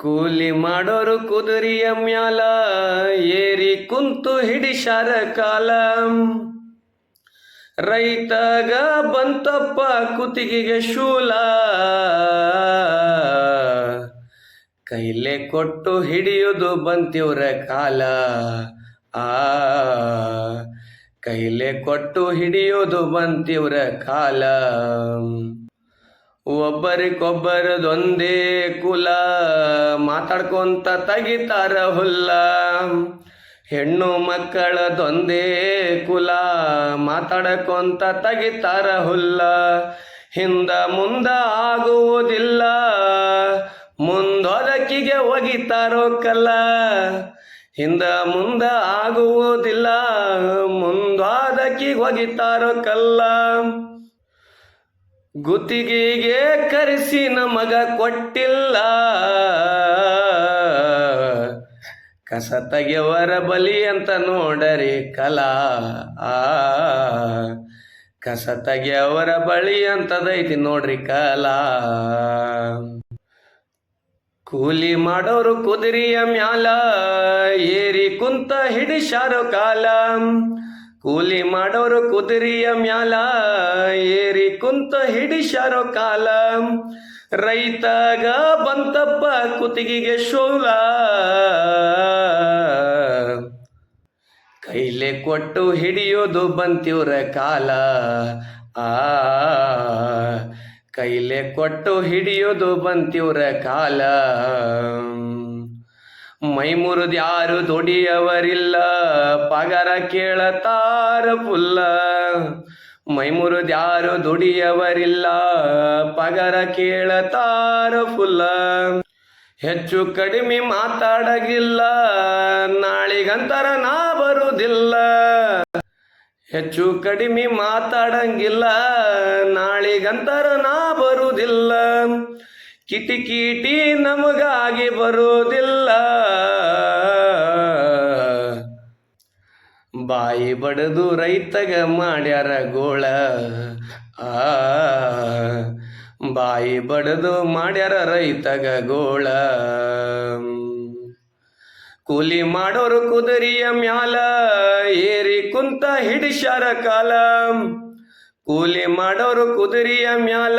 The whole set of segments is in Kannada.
ಕೂಲಿ ಮಾಡೋರು ಕುದುರಿಯ ಮ್ಯಾಲ ಏರಿ ಕುಂತು ಹಿಡಿಶಾರ ಕಾಲ. ರೈತಗ ಬಂತಪ್ಪ ಕುತ್ತಿಗೆಗೆ ಶೂಲ. ಕೈಲೆ ಕೊಟ್ಟು ಹಿಡಿಯೋದು ಬಂತಿವ್ರ ಕಾಲ. ಆ, ಕೈಲೆ ಕೊಟ್ಟು ಹಿಡಿಯೋದು ಬಂತಿವ್ರ ಕಾಲ. ಒಬ್ಬರಿಗೊಬ್ಬರದೊಂದೇ ಕುಲ ಮಾತಾಡ್ಕೊಂತ ತೆಗಿತಾರ ಹುಲ್ಲ. ಹೆಣ್ಣು ಮಕ್ಕಳದೊಂದೇ ಕುಲ ಮಾತಾಡ್ಕೊಂತ ತೆಗಿತಾರ ಹುಲ್ಲ. ಹಿಂದ ಮುಂದ ಆಗುವುದಿಲ್ಲ ಮುಂದೊದಕ್ಕಿಗೆ ಒಗಿತಾರೋ ಕಲ್ಲ. ಹಿಂದ ಮುಂದ ಆಗುವುದಿಲ್ಲ ಮುಂದೊದಕ್ಕಿಗೆ ಒಗಿತಾರೋ ಕಲ್ಲ. ಗುತ್ತಿಗೆಗೆ ಕರೆಸಿ ನಮಗ ಕೊಟ್ಟಿಲ್ಲ. ಕಸ ತೆಗೆವರ ಬಲಿ ಅಂತ ನೋಡರಿ ಕಲಾ. ಕಸ ತೆಗೆಯವರ ಬಳಿ ಅಂತದೈತಿ ನೋಡ್ರಿ ಕಲಾ. ಕೂಲಿ ಮಾಡೋರು ಕುದುರೆಯ ಮ್ಯಾಲ ಏರಿ ಕುಂತ ಹಿಡಿಶಾರು ಕಾಲ. ಕೂಲಿ ಮಾಡೋರು ಕುದುರೆಯ ಮ್ಯಾಲ ಏರಿ ಕುಂತ ಹಿಡಿಶಾರೋ ಕಾಲ. ರೈತಗ ಬಂತಪ್ಪ ಕುತ್ತಿಗೆಗೆ ಶೋಲ. ಕೈಲೆ ಕೊಟ್ಟು ಹಿಡಿಯೋದು ಬಂತಿವ್ರ ಕಾಲ. ಆ, ಕೈಲೆ ಕೊಟ್ಟು ಹಿಡಿಯೋದು ಬಂತಿವ್ರ ಕಾಲ. ಮೈ ಮುರಿದು ಪಗರ ದುಡಿಯವರಿಲ್ಲ? ಪಗಾರ ಕೇಳತಾರ ಪುಲ್ಲ. ಮೈಮುರಿದ್ಯಾರು ಮುರಿದು ಯಾರು ದುಡಿಯವರಿಲ್ಲ? ಪಗಾರ ಕೇಳತಾರ ಫುಲ್ಲ ಹೆಚ್ಚು ಕಡಿಮೆ ಮಾತಾಡಗಿಲ್ಲ. ನಾಳಿಗಂತರ ನಾ ಬರುವುದಿಲ್ಲ ಹೆಚ್ಚು ಕಡಿಮೆ ಮಾತಾಡಂಗಿಲ್ಲ. ನಾಳಿಗಂತರ ನಾ ಬರುವುದಿಲ್ಲ ಕಿಟಿಕಿಟಿ ನಮಗಾಗಿ ಬರೋದಿಲ್ಲ ಬಾಯಿ ಬಡದು ರೈತಗ ಮಾಡ್ಯಾರ ಗೋಳ. ಆ, ಬಾಯಿ ಬಡದು ಮಾಡ್ಯಾರ ರೈತಗ ಗೋಳ. ಕೂಲಿ ಮಾಡೋರು ಕುದರಿಯ ಮ್ಯಾಲ, ಏರಿ ಕುಂತ ಹಿಡಿಶಾರ ಕಾಲ. ಕೂಲಿ ಮಾಡೋರು ಕುದುರಿಯ ಮ್ಯಾಲ,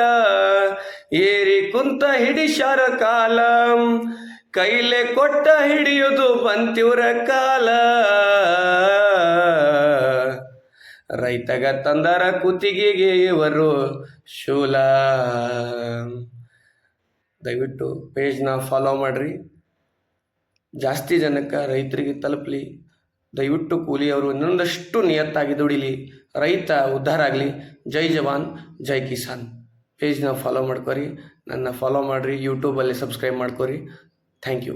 ಏರಿ ಕುಂತ ಹಿಡಿಶಾರ ಕಾಲ. ಕೈಲೆ ಕೊಟ್ಟ ಹಿಡಿಯುದು ಬಂತಿವ್ರ ಕಾಲ. ರೈತಗ ತಂದರ ಕುತ್ತಿಗೆಗೆ ಇವರು ಶೂಲ. ದಯವಿಟ್ಟು ಪೇಜ್ನ ಫಾಲೋ ಮಾಡಿರಿ. ಜಾಸ್ತಿ ಜನಕ್ಕೆ ರೈತರಿಗೆ ತಲುಪಲಿ. ದಯವಿಟ್ಟು ಕೂಲಿಯವರು ಇನ್ನೊಂದಷ್ಟು ನಿಯತ್ತಾಗಿ ದುಡಿಲಿ. ರೈತ ಉದ್ಧಾರ ಆಗಲಿ. ಜೈ ಜವಾನ್, ಜೈ ಕಿಸಾನ್. ಪೇಜ್ನ ಫಾಲೋ ಮಾಡ್ಕೊರಿ. ನನ್ನ ಫಾಲೋ ಮಾಡಿರಿ ಯೂಟ್ಯೂಬಲ್ಲಿ ಸಬ್ಸ್ಕ್ರೈಬ್ ಮಾಡ್ಕೊರಿ. Thank you